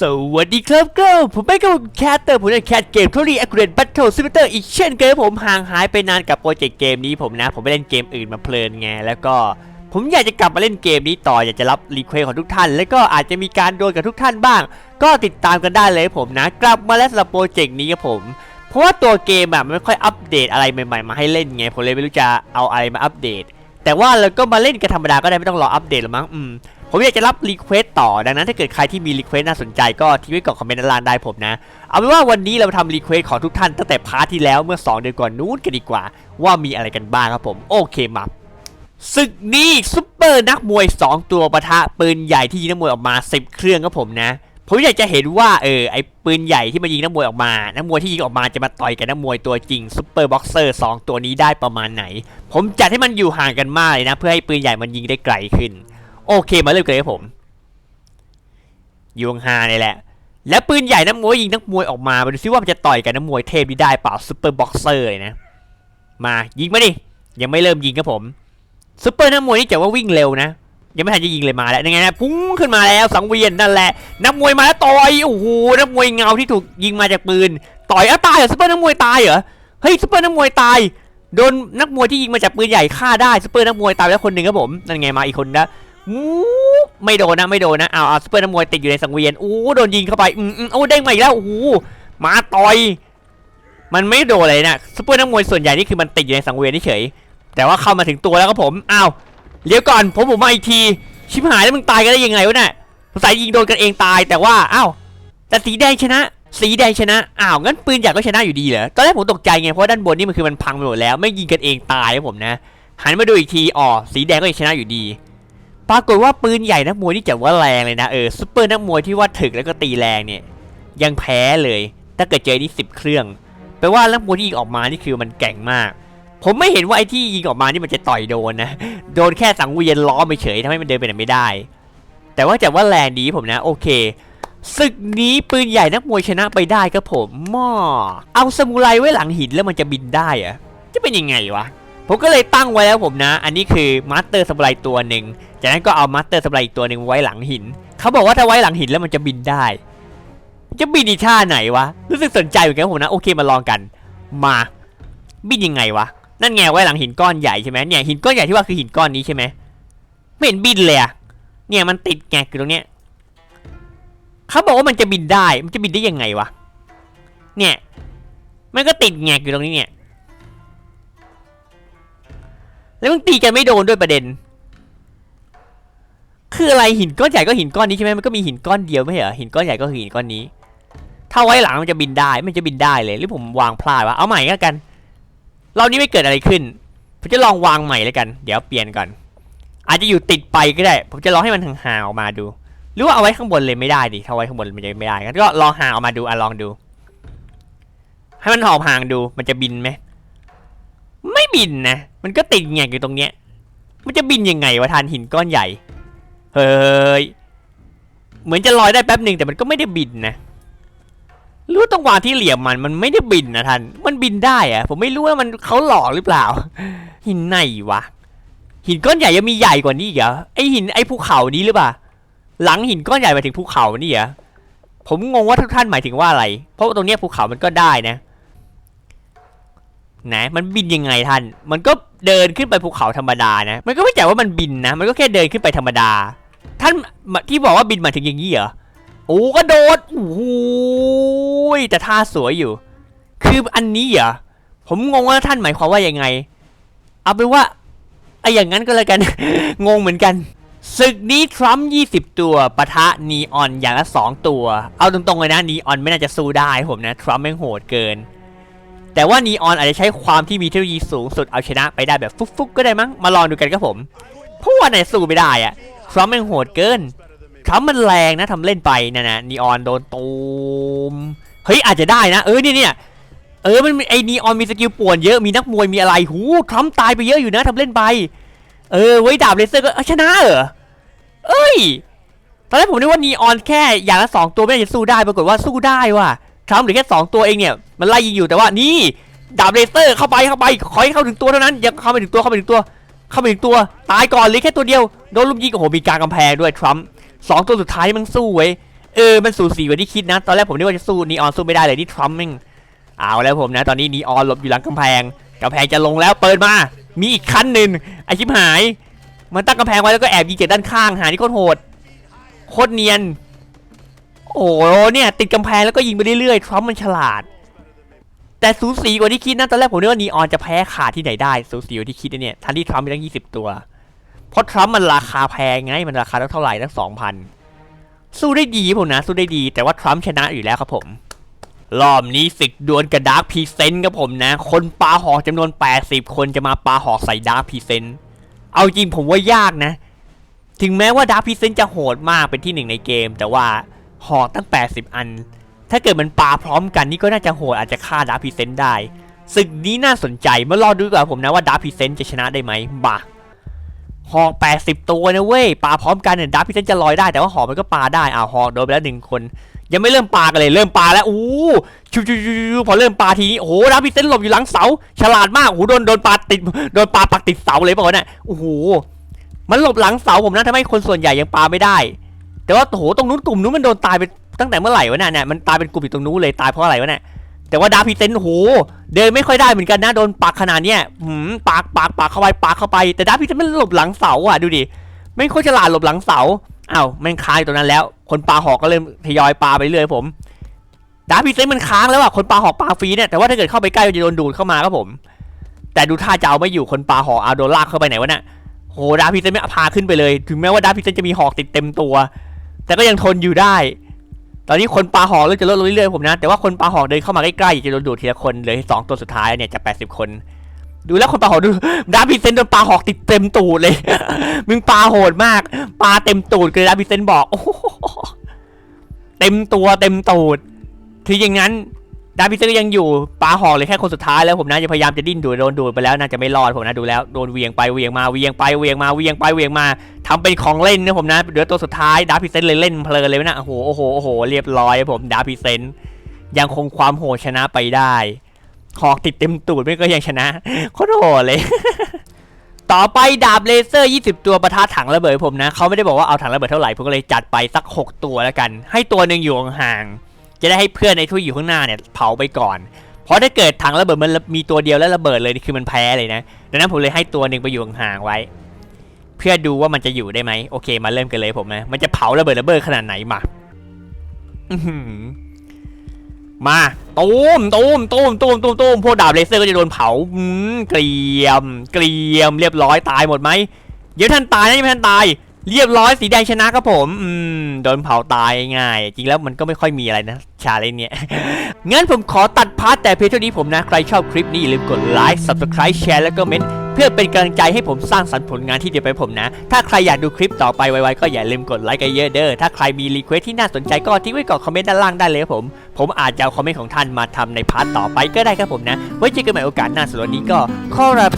สวัสดีครับเก็ผมไม่กับแคทเตอร์ผมจะแคทเกมทอรี่แอคเรนบัตเทิลซิมเตอร์อีกเช่นเคยผมห่างหายไปนานกับโปรเจกต์เกมนี้ผมนะ ผมไปเล่นเกมอื่นมาเพลินไง แล้วก็ผมอยากจะกลับมาเล่นเกมนี้ต่ออยากจะรับรีเควสของทุกท่าน แล้วก็อาจจะมีการโดนกับทุกท่านบ้าง ก็ติดตามกันได้เลยผมนะ กลับมาแล้วสำหรับโปรเจกต์นี้ครับผม เพราะว่าตัวเกมอะไม่ค่อยอัปเดตอะไรใหม่ๆ มาให้เล่นไงผมเลยไม่รู้จะเอาอะไรมาอัปเดต แต่ว่าเราก็มาเล่นกันธรรมดาก็ได้ไม่ต้องรออัปเดตหรอมั้งอืม ผมอยากจะรับรีเควสต่อดังนั้นถ้าเกิดใครที่มีรีเควสน่าสนใจก็ทิ้งไว้ก่อนคอมเมนต์ด้านล่างได้ผมนะ เอาเป็นว่าวันนี้เราทำรีเควสของทุกท่านตั้งแต่พาร์ทที่แล้วเมื่อ 2 เดือนก่อนนู้นกันดีกว่า ว่ามีอะไรกันบ้างครับผมโอเคมาศึกนี้ซุปเปอร์นักมวย 2 ตัวปะทะปืนใหญ่ที่ยิงนักมวยออกมา10เครื่องครับผมนะผมอยากจะเห็นว่าเออไอปืนใหญ่ที่มันยิงนักมวยออกมา นักมวยที่ยิงออกมาจะมาต่อยกับนักมวยตัวจริงซุปเปอร์บ็อกเซอร์สองตัวนี้ได้ประมาณไหน ผมจัดให้มันอยู่ห่างกันมากเลยนะ เพื่อให้ปืนใหญ่มันยิงได้ไกลขึ้น โอเคมาเริ่มกันเลยครับผมยู่ห่านี่แหละ แล้วปืนใหญ่นักมวยยิงนักมวยออกมามาดูซิว่ามันจะต่อยกับนักมวยเทพนี้ได้เปล่าซุปเปอร์บ็อกเซอร์เลยนะ มายิงมาดิ ยังไม่เริ่มยิงครับผมซุปเปอร์นักมวยนี่จะว่าวิ่งเร็วนะ ยังไม่ทันจะยิงเลยมาแล้วยังไงนะพุ่งขึ้นมาแล้วสังเวียนนั่นแหละ นักมวยมาแล้วต่อย โอ้โห นักมวยเงาที่ถูกยิงมาจากปืน ต่อยอ้าตายเหรอซุปเปอร์นักมวยตายเหรอ เฮ้ยซุปเปอร์นักมวยตาย โดนนักมวยที่ยิงมาจากปืนใหญ่ฆ่าได้ซุปเปอร์นักมวยตายแล้วคนหนึ่งครับผม นั่นไงมาอีกคนนะ มูไม่โดนนะไม่โดนนะอ้าวอ้าซุปเปอร์นักมวยติดอยู่ในสังเวียนโอ้โดนยิงเข้าไปอืมอืมโอ้เด้งมาอีกแล้วโอ้มาต่อย มันไม่โดนเลยนะซุปเปอร์นักมวยส่วนใหญ่นี่คือมันติดอยู่ในสังเวียนเฉยแต่ว่าเข้ามาถึงตัวแล้วครับผมอ้าวเดี๋ยวก่อนผมผมมาอีกทีชิบหายแล้วมึงตายกันได้ยังไงวะเนี่ยสงสัยยิงโดนกันเองตายแต่ว่าอ้าวแต่สีแดงชนะ สีแดงชนะอ้าวงั้นปืนใหญ่ก็ชนะอยู่ดีเหรอตอนแรกผมตกใจไงเพราะด้านบนนี่มันคือมันพังไปหมดแล้ว ไม่ยิงกันเองตายครับผมนะหันมาดูอีกทีอ๋อสีแดงก็ยังชนะอยู่ดี ปรากฏว่าปืนใหญ่นักมวยนี่จะว่าแรงเลยนะเออซุปเปอร์นักมวยที่ว่าถึกแล้วก็ตีแรงเนี่ยยังแพ้เลย ถ้าเกิดเจอนี่สิบเครื่องแปลว่านักมวยที่ยิงออกมานี่คือมันแก่งมาก ผมไม่เห็นว่าไอ้ที่ยิงออกมานี่มันจะต่อยโดนนะโดนแค่สังเวียนล้อมไปเฉยทำให้มันเดินไปไหนไม่ได้ แต่ว่าจากว่าแรงดีผมนะโอเคศึกนี้ปืนใหญ่นักมวยชนะไปได้ครับผมม้อเอาสมุไรไว้หลังหินแล้วมันจะบินได้อะจะเป็นยังไงวะ ผมก็เลยตั้งไว้แล้วผมนะ อันนี้คือมาสเตอร์สมุไรตัวหนึ่งจากนั้นก็เอามาสเตอร์สมุไรอีกตัวหนึ่งไว้หลังหิน เขาบอกว่าถ้าไว้หลังหินแล้วมันจะบินได้ จะบินอีท่าไหนวะ รู้สึกสนใจเหมือนกันผมนะ โอเคมาลองกัน มา บินยังไงวะ นั่นไงไว้หลังหินก้อนใหญ่ใช่ไหมเนี่ยหินก้อนใหญ่ที่ว่าคือหินก้อนนี้ใช่ไหมไม่เห็นบินเลยอะเนี่ยมันติดแงกอยู่ตรงเนี้ยเขาบอกว่ามันจะบินได้ มันจะบินได้ยังไงวะ เนี่ย มันก็ติดแงกอยู่ตรงนี้เนี่ย แล้วมันตีกันไม่โดนด้วยประเด็น คืออะไรหินก้อนใหญ่ก็หินก้อนนี้ใช่ไหมมันก็มีหินก้อนเดียวไม่เหรอหินก้อนใหญ่ก็คือหินก้อนนี้ ถ้าไว้หลังมันจะบินได้มันจะบินได้เลยหรือผมวางพลาดวะเอาใหม่ก็แล้วกันเรานี้ไม่เกิดอะไรขึ้น ผมจะลองวางใหม่แล้วกัน เดี๋ยวเปลี่ยนก่อน อาจจะอยู่ติดไปก็ได้ ผมจะลองให้มันห่างๆออกมาดู หรือว่าเอาไว้ข้างบนเลยไม่ได้ดิถ้าไว้ข้างบนมันจะไม่ได้งั้นก็ลองห่างออกมาดูอะลองดู ให้มันหอบห่างดูมันจะบินไหมไม่บินนะ มันก็ติดแงกอยู่ตรงเนี้ย มันจะบินยังไงวะทานหินก้อนใหญ่ เฮ้ย เหมือนจะลอยได้แป๊บหนึ่งแต่มันก็ไม่ได้บินนะรู้ต้องวางที่เหลี่ยมมันมันไม่ได้บินนะท่าน มันบินได้อะผมไม่รู้ว่ามันเขาหลอกหรือเปล่า หินไหนวะ หินก้อนใหญ่ยังมีใหญ่กว่านี้อีกเหรอ ไอหินไอภูเขานี้หรือเปล่า หลังหินก้อนใหญ่หมายถึงภูเขานี่เหรอ ผมงงว่าทุกท่านหมายถึงว่าอะไร เพราะว่าตรงเนี้ยภูเขามันก็ได้นะไหนมันบินยังไงท่าน มันก็ เดินขึ้นไปภูเขาธรรมดานะ มันก็ไม่ใช่ว่ามันบินนะ มันก็แค่เดินขึ้นไปธรรมดา ท่านที่บอกว่าบินมาถึงอย่างนี้เหรอ โอ้กระโดด โอ้โหแต่ท่าสวยอยู่ คืออันนี้เหรอ ผมงงว่าท่านหมายความว่ายังไง เอาเป็นว่าไอ้อย่างนั้นก็แล้วกัน งงเหมือนกันศึกนี้ทรัมป์20 ตัวปะทะนีออนอย่างละ 2 ตัว เอาตรงๆเลยนะนีออนไม่น่าจะสู้ได้ผมนะ ทรัมป์แม่งโหดเกิน แต่ว่านีออนอาจจะใช้ความที่มีเทคโนโลยีสูงสุดเอาชนะไปได้แบบฟุกๆก็ได้มั้ง มาลองดูกันครับผมเพราะว่าไหนสู้ไม่ได้อะทรัมป์ม่งโหดเกินทำมันแรงนะทำเล่นไปนะนะนีออนโดนตูมเฮ้ยอาจจะได้นะ เออเนี่ยเนี่ยเออมันไอ้นีออนมีสกิลป่วนเยอะมีนักมวยมีอะไรหูทรัมป์ตายไปเยอะอยู่นะทำเล่นไป เออไว้ดาบเลเซอร์ก็เอาชนะเหรอเอ้ยตอนแรกผมนึกว่านีออนแค่อย่างละสองตัวไม่น่าจะสู้ได้ปรากฏว่าสู้ได้ว่ะ ทรัมป์เหลือแค่สองตัวเองเนี่ยมันไล่ยิงอยู่แต่ว่านี่ดาบเลเซอร์เข้าไปเข้าไปขอให้เข้าถึงตัวเท่านั้นยังเข้าไปถึงตัวเข้าไปถึงตัว เข้าไปถึงตัวตายก่อนเหลยแค่ตัวเดียวโดนลุมยิงโอ้โหมีการกำแพงด้วยทรัมป์สองตัวสุดท้ายมันสู้เว้ยไอเออมันสูสีกว่าที่คิดนะ ตอนแรกผมนึกว่าจะสู้นีออนสู้ไม่ได้เลยนี่ทรัมป์ม่งเอาแล้วผมนะ ตอนนี้นีออนหลบอยู่หลังกำแพงกำแพงจะลงแล้วเปิดมา มีอีกคันหนึ่งไอชิบหาย มันตั้งกำแพงไว้แล้วก็แอบยิงจากด้านข้างหาที่โคตรโหดโคตรเนียน โอ้โหเนี่ยติดกำแพงแล้วก็ยิงไปเรื่อยๆทรัมป์มันฉลาด แต่สูสีกว่าที่คิดนะตอนแรกผมนึกว่านีออนจะแพ้ขาดที่ไหนได้สูสีกว่าที่คิดนะเนี่ยทันที่ทรัมป์มีตั้งยี่สิบตัวเพราะทรัมป์มันราคาแพงไงมันราคาตั้งเท่าไหร่ตั้งสองพันสู้ได้ดีผมนะสู้ได้ดี แต่ว่าทรัมป์ชนะอยู่แล้วครับผมรอบนี้ศึกดวลกับดาร์คพีเซนต์ครับผมนะ คนปลาหอกจำนวน 80 คนจะมาปลาหอกใส่ดาร์คพีเซนต์เอาจริงผมว่ายากนะ ถึงแม้ว่าดาร์คพีเซนต์จะโหดมากเป็นที่หนึ่งในเกม แต่ว่า หอกตั้ง 80 อัน ถ้าเกิดมันปาพร้อมกันนี่ก็น่าจะโหดอาจจะฆ่าดาร์พีเซนต์ได้ศึกนี้น่าสนใจมารอดูกว่าผมนะว่าดาร์พีเซนต์จะชนะได้ไหมบ่าหอก 80 ตัวนะเว้ยปาพร้อมกันเนี่ยดับพี่เซนจะลอยได้แต่ว่าหอกมันก็ปาได้อ้าวหอกโดนไปแล้วหนึ่งคน ยังไม่เริ่มปากันเลยเริ่มปาแล้วอู้ชูชูชูชูพอเริ่มปาทีนี้โอ้โหดับพี่เซนหลบอยู่หลังเสา ฉลาดมากโอ้โหโดนโดนปาติดโดนปาปักติดเสาเลยเปล่าะเนี่ยโอ้โหมันหลบหลังเสาผมนะทำให้คนส่วนใหญ่ยังปาไม่ได้ แต่ว่าโหตรงนู้นกลุ่มนู้นมันโดนตายไปตั้งแต่เมื่อไหร่วะเนี่ยเนี่ยมันตายเป็นกลุ่มอยู่ตรงนู้นเลยตายเพราะอะไรวะเนี่ยแต่ว่าดาพีเซนโหเดินไม่ค่อยได้เหมือนกันนะโดนปักขนาดเนี้ยหืมปากปากปากเข้าไปปากเข้าไป แต่ดาพีเซนมันหลบหลังเสาอะดูดิไม่ค่อยฉลาดหลบหลังเสาอ้าวแม่งค้างอยู่ตรงนั้นแล้ว คนปลาหอกก็เริ่มทยอยปลาไปเรื่อยผมดาพีเซนมันค้างแล้วอะคนปลาหอกปลาฟรีเนี่ยแต่ว่าถ้าเกิดเข้าไปใกล้จะโดนดูดเข้ามาครับผม แต่ดูท่าจะเอาไม่อยู่คนปลาหอกเอาโดนลากเข้าไปไหนวะเนี่ยโหดาพีเซนไม่พาขึ้นไปเลย ถึงแม้ว่าดาพีเซนจะมีหอกติดเต็มตัว แต่ก็ยังทนอยู่ได้ ตอนนี้คนปลาหอกเริ่มจะลดลงเรื่อยๆผมนะ แต่ว่าคนปลาหอกเดินเข้ามาใกล้ๆจะโดนดูดทีละคนเหลยสองตัวสุดท้ายเนี่ยจะแปดสิบคน ดูแล้วคนปลาหอกดูดาบิเซนโดนปลาหอกติดเต็มตูดเลย มึงปลาโหดมาก ปลาเต็มตูดเลยดาบิเซนบอกโอ้โหเต็มตัวเต็มตูดคืออย่างนั้น ดาร์พีเซนก็ยังอยู่ปาหอกเลยแค่คนสุดท้ายแล้วผมนะจะพยายามจะดิ้นดูดโดนดูดไปแล้วน่าจะไม่รอดผมนะดูแล้วโดนเวียงไปเวียงมาเวียงไปเวียงมาเวียงไปเวียงมาทำเป็นของเล่นนะผมนะเหลือตัวสุดท้ายดาร์พีเซนเลยเล่นเพลินเลยนะโอ้โหโอ้โหโอ้โหเรียบร้อยผมดาร์พีเซนยังคงความโหดชนะไปได้หอกติดเต็มตูดไม่ก็ยังชนะโคตรโหดเลย ต่อไปดาบเลเซอร์ 20 ตัวประทะถังระเบิดผมนะเขาไม่ได้บอกว่าเอาถังระเบิดเท่าไหร่ผมก็เลยจัดไปสัก 6 ตัวแล้วกัน ให้ตัวหนึ่งอยู่ห่าง จะได้ให้เพื่อนในที่อยู่ข้างหน้าเนี่ยเผาไปก่อน เพราะถ้าเกิดถังระเบิดมันมีตัวเดียวแล้วระเบิดเลยนี่คือมันแพ้เลยนะ ดังนั้นผมเลยให้ตัวหนึ่งไปอยู่ห่างๆไว้ เพื่อดูว่ามันจะอยู่ได้ไหมโอเค มาเริ่มกันเลยผมนะ มันจะเผาระเบิดระเบิดขนาดไหนมามาตูมตูมตูมตูมตูมตูมพวกดาบเลเซอร์ก็จะโดนเผาเกรียม เกรียม เรียบร้อยตายหมดไหมเดี๋ยวท่านตายนะยังไม่ท่านตาย เรียบร้อยสีแดงชนะครับผม อืมโดนเผาตายง่าย จริงแล้วมันก็ไม่ค่อยมีอะไรนะ ชาเลนเนี่ยงั้นผมขอตัดพาร์ทแต่เพียงเท่านี้ผมนะ ใครชอบคลิปนี้อย่าลืมกดไลค์ subscribe แชร์แล้วก็เมนต์เพื่อเป็นกำลังใจให้ผมสร้างสรรค์ผลงานที่เดียวไปผมนะ ถ้าใครอยากดูคลิปต่อไปไวๆก็อย่าลืมกดไลค์กันเยอะเด้อ ถ้าใครมีรีเควสที่น่าสนใจก็ทิ้งไว้ก่อนคอมเมนต์ด้านล่างได้เลยครับผม ผมอาจจะเอาคอมเมนต์ของท่านมาทำในพาร์ทต่อไปก็ได้ครับผมนะ ไว้เจอกันใหม่โอกาสหน้าสำหรับวันนี้ก็ขอรับ